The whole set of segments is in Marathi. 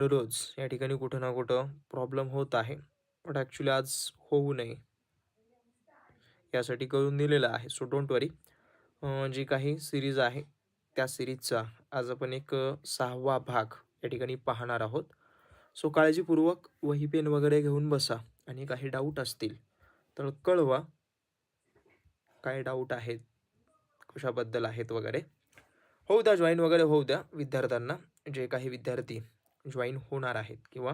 दररोज या ठिकाणी कुठं ना कुठं प्रॉब्लेम होत आहे. बट ॲक्च्युली आज होऊ नये. यासाठी करून दिलेलं आहे. सो डोंट वरी जी काही सिरीज आहे त्या सिरीजचा आज आपण एक सहावा भाग या ठिकाणी पाहणार आहोत. सो काळजीपूर्वक वही पेन वगैरे घेऊन बसा. आणि काही डाऊट असतील तर कळवा. काय डाऊट आहेत कशाबद्दल आहेत वगैरे. होऊ द्या जॉईन वगैरे होऊ द्या विद्यार्थ्यांना. जे काही विद्यार्थी जॉईन होणार आहेत किंवा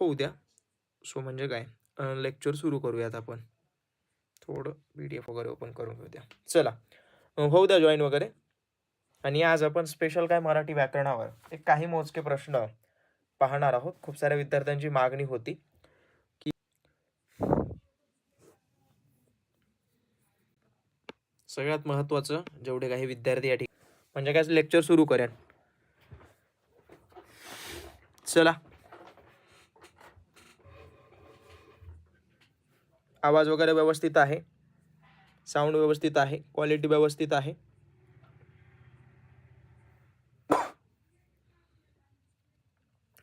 होऊ द्या. सो म्हणजे काय? लेक्चर सुरू करूयात आपण. थोडं पी डी एफ वगैरे ओपन करून घेऊ द्या चला होऊ द्या जॉईन वगैरे. आणि आज आपण स्पेशल काय मराठी व्याकरणावर एक काही मोजके प्रश्न पाहणार आहोत. खूप साऱ्या विद्यार्थ्यांची मागणी होती. की सगळ्यात महत्त्वाचं जेवढे काही विद्यार्थी या ठिकाणी म्हणजे काय? लेक्चर सुरू करेन चला. आवाज वगैरे व्यवस्थित आहे. साऊंड व्यवस्थित आहे. क्वालिटी व्यवस्थित आहे.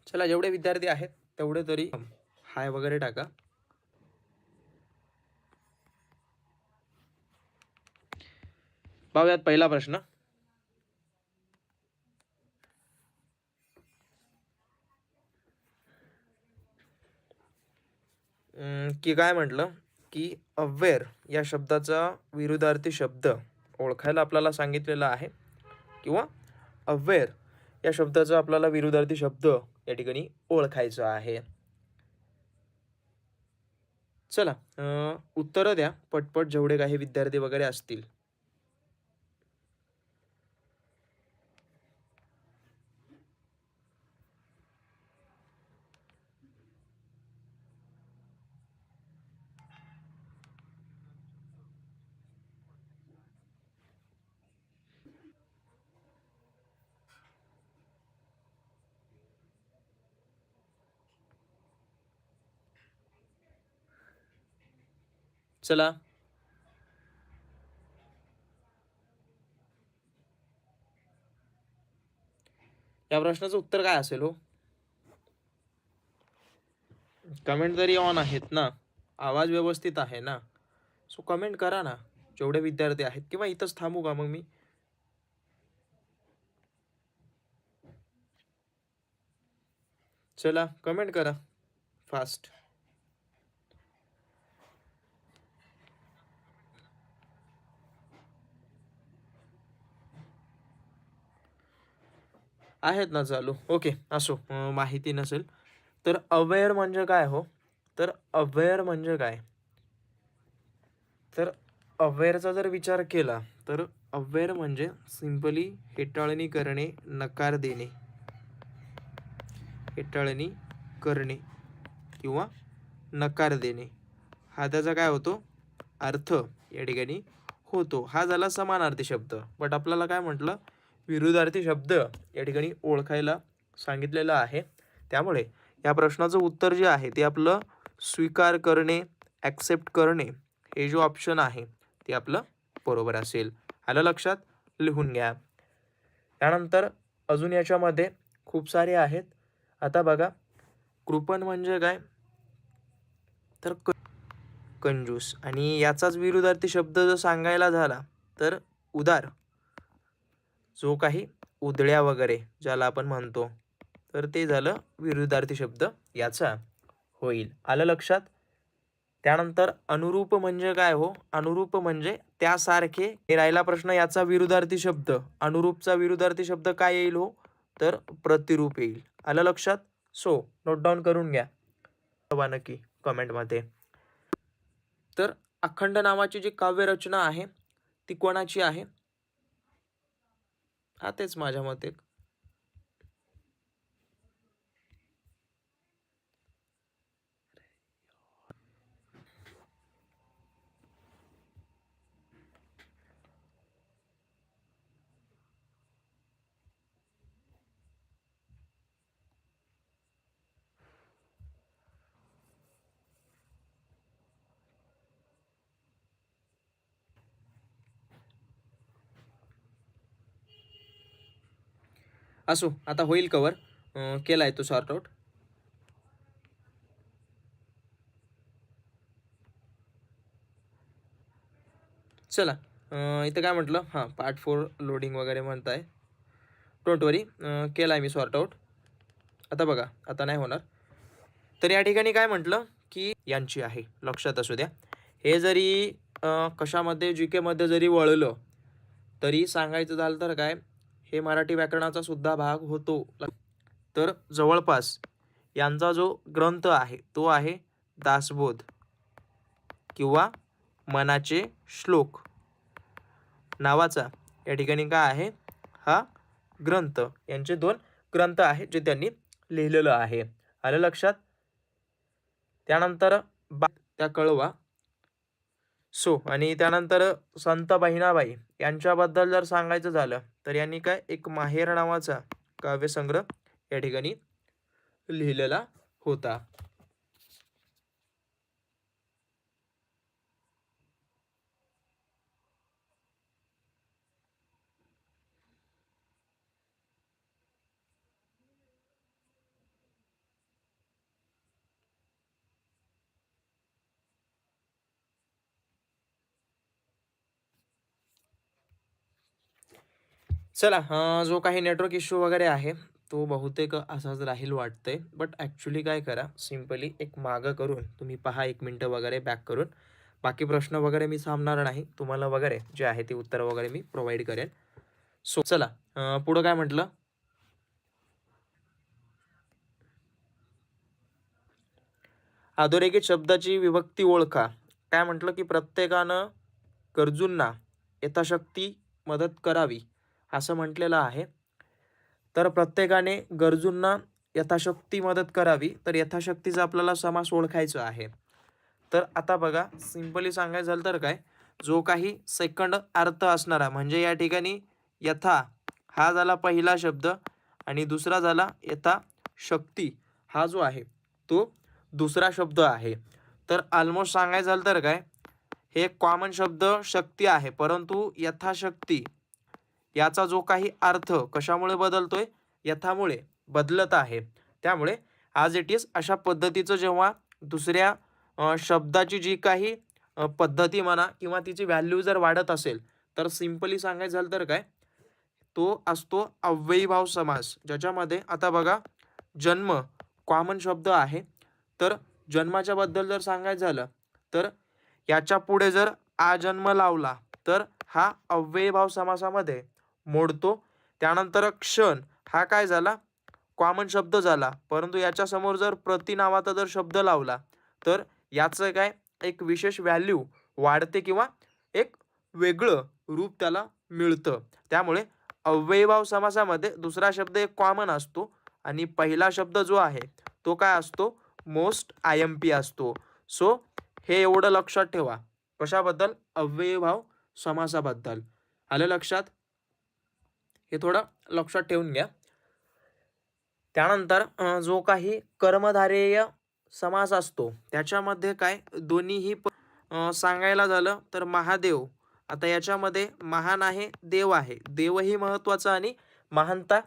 चला जेवढे विद्यार्थी आहेत तेवढे तरी हाय वगैरे टाका. पाहूयात पहिला प्रश्न. की काय म्हटलं? की अवेअर या शब्दाचा विरुद्धार्थी शब्द ओळखायला आपल्याला सांगितलेला आहे. किंवा अवेअर या शब्दाचा आपल्याला विरुद्धार्थी शब्द या ठिकाणी ओळखायचा आहे. चला उत्तरं द्या. पटपट जेवढे काही विद्यार्थी वगैरे असतील. चला. या प्रश्नाचं उत्तर काय असेल हो? कमेंट तरी ऑन आहेत ना आवाज व्यवस्थित आहे ना सो कमेंट करा ना जेवढे विद्यार्थी आहेत किंवा इथंच थांबू का मग मी? चला कमेंट करा फास्ट. आहेत ना चालू. ओके असो माहिती नसेल. तर अवेअर म्हणजे काय हो? तर अवेअर म्हणजे काय? तर अवेअरचा जर विचार केला तर अवेअर म्हणजे सिंपली हेटाळणी करणे नकार देणे. हेटाळणी करणे किंवा नकार देणे. हा त्याचा काय होतो? अर्थ या ठिकाणी होतो. हा झाला समानार्थी शब्द. बट आपल्याला काय म्हटलं? विरुद्धार्थी शब्द या ठिकाणी ओळखायला सांगितलेलं आहे. त्यामुळे या प्रश्नाचं उत्तर जे आहे ते आपलं स्वीकार करणे ॲक्सेप्ट करणे हे जो ऑप्शन आहे ते आपलं बरोबर असेल. आलं लक्षात? लिहून घ्या. त्यानंतर अजून याच्यामध्ये खूप सारे आहेत. आता बघा कृपण म्हणजे काय? तर क कंजूस. आणि याचाच विरुद्धार्थी शब्द जर सांगायला झाला तर उदार. जो काही उधळ्या वगैरे ज्याला आपण म्हणतो तर ते झालं विरुद्धार्थी शब्द याचा होईल. आलं लक्षात? त्यानंतर अनुरूप म्हणजे काय हो? अनुरूप म्हणजे त्यासारखे हे राहिला प्रश्न याचा विरुद्धार्थी शब्द. अनुरूपचा विरुद्धार्थी शब्द काय येईल हो? तर प्रतिरूप येईल. आलं लक्षात? सो नोट डाऊन करून घ्या. हवा नक्की कमेंटमध्ये. तर अखंड नावाची जी काव्यरचना आहे ती कोणाची आहे? हा तेच माझ्या मते. असो आता होईल कवर केला आहे तो सॉर्ट आउट चला इथं काय म्हटलं? हां पार्ट फोर लोडिंग वगैरे म्हणताय. डोंट वरी केला आहे मी सॉर्ट आउट आता बघा आता नाही होणार. तर या ठिकाणी काय म्हटलं? की यांची आहे लक्षात असू द्या. हे जरी कशामध्ये जी केमध्ये जरी वळलं तरी सांगायचं झालं तर काय? हे मराठी व्याकरणाचा सुद्धा भाग होतो. तर जवळपास यांचा जो ग्रंथ आहे तो आहे दासबोध किंवा मनाचे श्लोक. नावाचा या ठिकाणी काय आहे? हा ग्रंथ. यांचे दोन ग्रंथ आहेत जे त्यांनी लिहिलेलं आहे. आलं लक्षात? त्यानंतर बा त्या कळवा. सो आणि त्यानंतर संत बहिणाबाई यांच्याबद्दल जर सांगायचं झालं तर यांनी काय एक माहेर नावाचा काव्यसंग्रह या ठिकाणी लिहिलेला होता. चला जो काही नेटवर्क इश्यू वगैरे आहे तो बहुतेक असाच राहील वाटतंय. बट ॲक्च्युली काय करा सिम्पली एक मागं करून तुम्ही पहा एक मिनटं वगैरे बॅक करून. बाकी प्रश्न वगैरे मी सांगणार नाही. तुम्हाला वगैरे जे आहे ते उत्तर वगैरे मी प्रोव्हाइड करेन. सो चला पुढं काय म्हटलं? अधोरेखित शब्दाची विभक्ती ओळखा. काय म्हटलं की प्रत्येकानं गरजूंना यथाशक्ती मदत करावी. असं म्हटलेलं आहे. तर प्रत्येकाने गरजूंना यथाशक्ती मदत करावी तर यथाशक्तीचा आपल्याला समास ओळखायचा आहे. तर आता बघा सिम्पली सांगायचं झालं तर काय जो काही सेकंड अर्थ असणारा म्हणजे या ठिकाणी यथा हा झाला पहिला शब्द आणि दुसरा झाला यथा शक्ती हा जो आहे तो दुसरा शब्द आहे. तर ऑलमोस्ट सांगायचं झालं तर काय हे कॉमन शब्द शक्ती आहे परंतु यथाशक्ती याचा जो काही अर्थ कशामुळे बदलतोय? यथामुळे बदलत आहे. त्यामुळे आज इट इज अशा पद्धतीचं जेव्हा दुसऱ्या शब्दाची जी काही पद्धती म्हणा किंवा तिची व्हॅल्यू जर वाढत असेल तर सिम्पली सांगायचं झालं तर काय? तो असतो अव्ययीभाव समास ज्याच्यामध्ये आता बघा जन्म कॉमन शब्द आहे. तर जन्माच्या बद्दल जर सांगायचं झालं तर याच्यापुढे जर आजन्म लावला तर हा अव्ययीभाव समासामध्ये मोडतो. त्यानंतर क्षण हा काय झाला? कॉमन शब्द झाला. परंतु याच्यासमोर जर प्रतिनावाचा जर शब्द लावला तर याचं काय? एक विशेष व्हॅल्यू वाढते किंवा एक वेगळं रूप त्याला मिळतं. त्यामुळे अव्ययभाव समासामध्ये दुसरा शब्द एक कॉमन असतो आणि पहिला शब्द जो आहे तो काय असतो? मोस्ट आय एम पी असतो. सो हे एवढं लक्षात ठेवा. कशाबद्दल? अव्ययभाव समासाबद्दल. आलं लक्षात? हे थोडं लक्षात ठेवून घ्या. त्यानंतर जो काही कर्मधारेय समास असतो त्याच्यामध्ये काय? दोन्हीही प- सांगायला झालं तर महादेव. आता याच्यामध्ये महान आहे देव आहे. देवही महत्त्वाचा आणि महानता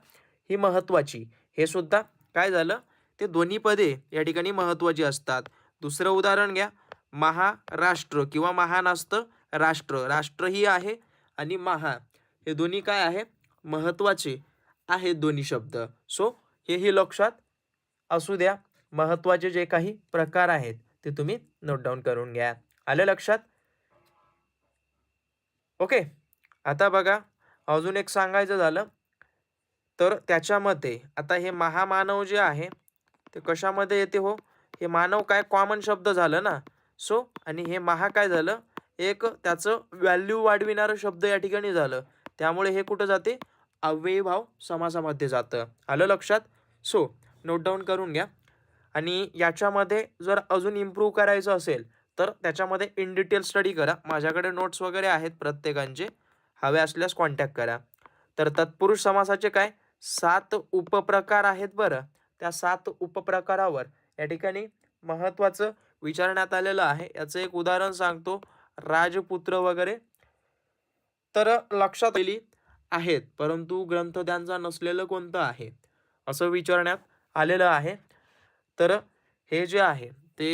ही महत्त्वाची. हे सुद्धा काय झालं? ते दोन्ही पदे या ठिकाणी महत्त्वाची असतात. दुसरं उदाहरण घ्या. महाराष्ट्र किंवा महान असतं राष्ट्र. राष्ट्रही आहे आणि महा हे दोन्ही काय आहे? महत्त्वाचे आहेत दोन्ही शब्द. सो हेही लक्षात असू द्या. महत्त्वाचे जे काही प्रकार आहेत ते तुम्ही नोट डाऊन करून घ्या. आलं लक्षात? ओके आता बघा अजून एक सांगायचं झालं. तर त्याच्यामध्ये आता हे महामानव जे आहे ते कशामध्ये येते हो? हे मानव काय कॉमन शब्द झालं ना? सो आणि हे महा काय झालं? एक त्याचं व्हॅल्यू वाढविणारं शब्द या ठिकाणी झालं. त्यामुळे हे कुठं जाते? अव्ययभाव समासामध्ये जातं. आलं लक्षात? सो नोट डाऊन करून घ्या. आणि याच्यामध्ये जर अजून इम्प्रूव्ह करायचं असेल तर त्याच्यामध्ये इन डिटेल स्टडी करा. माझ्याकडे नोट्स वगैरे आहेत प्रत्येकांचे. हवे असल्यास कॉन्टॅक्ट करा. तर तत्पुरुष समासाचे काय? सात उपप्रकार आहेत बरं. त्या सात उपप्रकारावर या ठिकाणी महत्त्वाचं विचारण्यात आलेलं आहे. याचं एक उदाहरण सांगतो. राजपुत्र वगैरे. तर लक्षात येईल आहेत परंतु ग्रंथ त्यांचा नसलेलं कोणतं आहे? असं विचारण्यात आलेलं आहे. तर हे जे आहे ते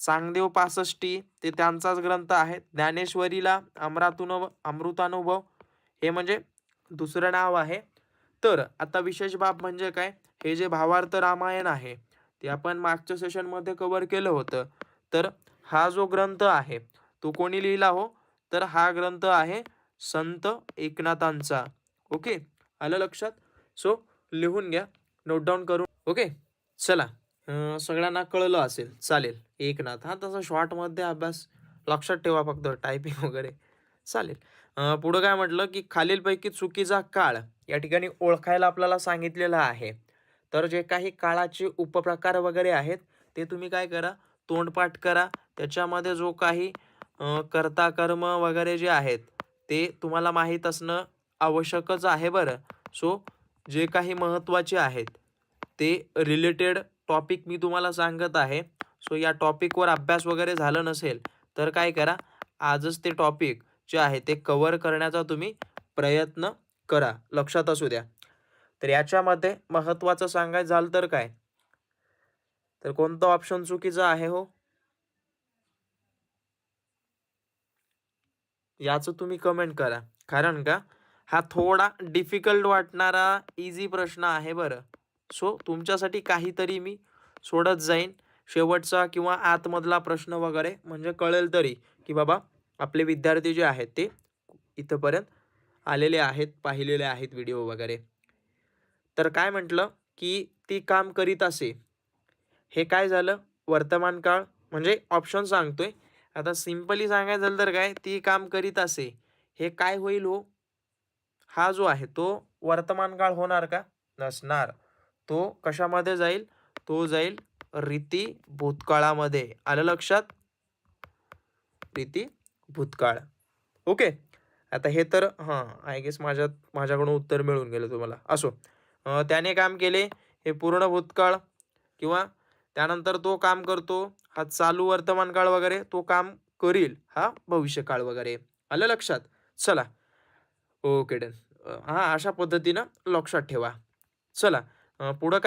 चांगदेव पासष्टी ते त्यांचाच ग्रंथ आहे. ज्ञानेश्वरीला अमरातुनव अमृतानुभव हे म्हणजे दुसरं नाव आहे. तर आता विशेष बाब म्हणजे काय? हे जे भावार्थ रामायण आहे ते आपण मागच्या सेशनमध्ये कवर केलं होतं. तर हा जो ग्रंथ आहे तो कोणी लिहिला हो? तर हा ग्रंथ आहे संत एकनाथांचा. ओके? आलं लक्षात? सो लिहून घ्या. नोट डाऊन करून. ओके? चला. सगळ्यांना कळलं असेल. चालेल. एकनाथ. हा तसा शॉर्टमध्ये अभ्यास लक्षात ठेवा फक्त. टायपिंग वगैरे. चालेल. पुढं काय म्हटलं की खालीलपैकी चुकीचा काळ या ठिकाणी ओळखायला आपल्याला सांगितलेलं आहे. तर जे काही काळाचे उपप्रकार वगैरे आहेत ते तुम्ही काय करा? तोंडपाठ करा. त्याच्यामध्ये जो काही कर्ता कर्म वगैरे जे आहेत ते तुम्हाला माहीत असणं आवश्यकच आहे बरं. सो जे काही महत्त्वाचे आहेत ते रिलेटेड टॉपिक मी तुम्हाला सांगत आहे. सो या टॉपिकवर अभ्यास वगैरे झालं नसेल तर काय करा आजच ते टॉपिक जे आहे ते कवर करण्याचा तुम्ही प्रयत्न करा. लक्षात असू द्या. तर याच्यामध्ये महत्त्वाचं सांगायचं झालं तर काय? तर कोणतं ऑप्शन चुकीचं आहे हो? याचं तुम्ही कमेंट करा. कारण का? हा थोडा डिफिकल्ट वाटणारा इझी प्रश्न आहे बरं. सो तुमच्यासाठी काहीतरी मी सोडत जाईन. शेवटचा किंवा आतमधला प्रश्न वगैरे म्हणजे कळेल तरी की बाबा आपले विद्यार्थी जे आहेत ते इथंपर्यंत आलेले आहेत पाहिलेले आहेत व्हिडिओ वगैरे. तर काय म्हटलं की ती काम करीत असे. हे काय झालं? वर्तमान काळ म्हणजे ऑप्शन सांगतोय. आता सिम्पली सांगायचं झालं तर काय ती काम करीत असे. हे काय होईल हो? हा जो आहे तो वर्तमान काळ होणार का? नसणार. तो कशामध्ये जाईल? तो जाईल रीती भूतकाळामध्ये. आलं लक्षात? रीती भूतकाळ. ओके. आता हे तर हां आय गेस माझ्यात माझ्याकडून उत्तर मिळून गेलं तुम्हाला. असो. त्याने काम केले हे पूर्ण भूतकाळ किंवा त्यानंतर तो काम करतो हा चालू वर्तमान काळ वगैरे तो काम करील हा भविष्यकाळ वगैरे. आलं लक्षात? चला. Okay done. हा अशा पद्धतीनं लक्षात ठेवा. चला. पुढं काय?